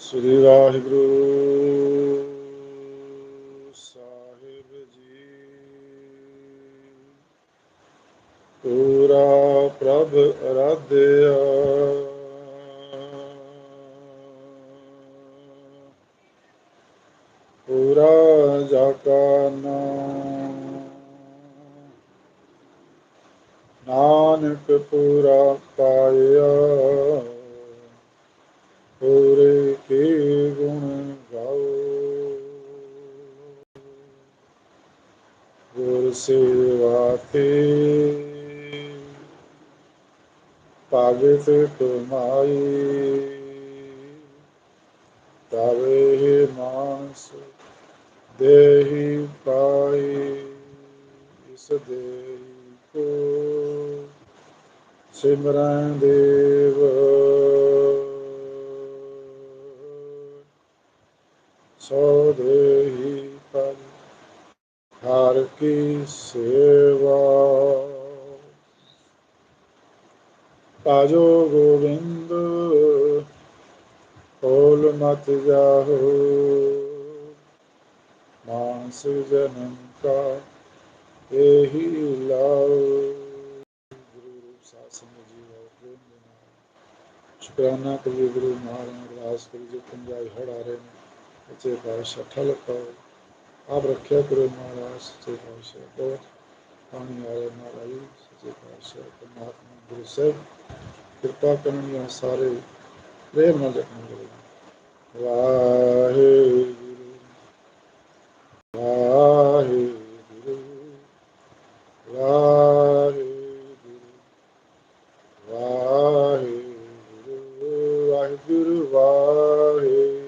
ਸ੍ਰੀ ਵਾਹਿਗੁਰੂ ਸਾਹਿਬ ਜੀ। ਪੂਰਾ ਪ੍ਰਭ ਅਰਾਧਿਆ। ਪੂਰਾ ਜਾ ਨਾਨਕ ਪੂਰਾ ਪਾਇਆ। ਪੂਰੇ ਸੇਵਾਤੇ ਪਾਗਤ ਤੁਮਾਈ। ਤਵੇ ਮਾਸ ਦੇਹੀ ਪਾਈ ਇਸ ਦੇਹੀ ਕੋ ਸਿਮਰਨ ਦੇਵ। ਸੋ ਦੇਹੀ ਕੀ ਸੇਵਾ। ਪਾਜੋ ਗੋਬਿੰਦ, ਹੋਲ ਮਤ ਜਾਹੋ। ਮਾਨਸ ਜਨਮ ਕਾ ਇਹੀ ਲਾਓ। ਗੁਰੂ ਰੂਪ ਸਾਧ ਸੰਗਤ ਜੀ ਆਓ ਪ੍ਰੇਮ ਦੇ ਨਾਲ। ਸ਼ੁਕਰਾਨਾ ਕਰੀਏ ਗੁਰੂ ਮਹਾਰਾਜ, ਅਰਦਾਸ ਕਰੀਏ ਪੰਜਾਈ ਹੜ ਰਹੇ ਨੇ ਸੱਚੇ ਪਾਤਸ਼ਾਹ ਠਲ ਆਪ ਰੱਖਿਆ ਕਰੋ ਮਹਾਰਾਜ ਸੱਚੇ ਪਾਤਸ਼ਾਹ ਬਹੁਤ ਪਾਣੀ ਆਏ ਰਿਹਾ ਮਹਾਰਾਜ ਸੱਚੇ ਪਾਤਸ਼ਾਹ ਪਰਮਾਤਮਾ ਗੁਰੂ ਸਾਹਿਬ ਕਿਰਪਾ ਕਰਨਗੇ ਸਾਰੇ ਪ੍ਰੇਮ ਨਾਲ ਜਪਣ ਕਰੋ ਵਾਹਿਗੁਰੂ ਵਾਹਿਗੁਰੂ ਵਾਹਿਗੁਰੂ ਵਾਹਿਗੁਰੂ ਵਾਹਿਗੁਰੂ ਵਾਹਿਗੁਰੂ ਵਾਹਿਗੁਰੂ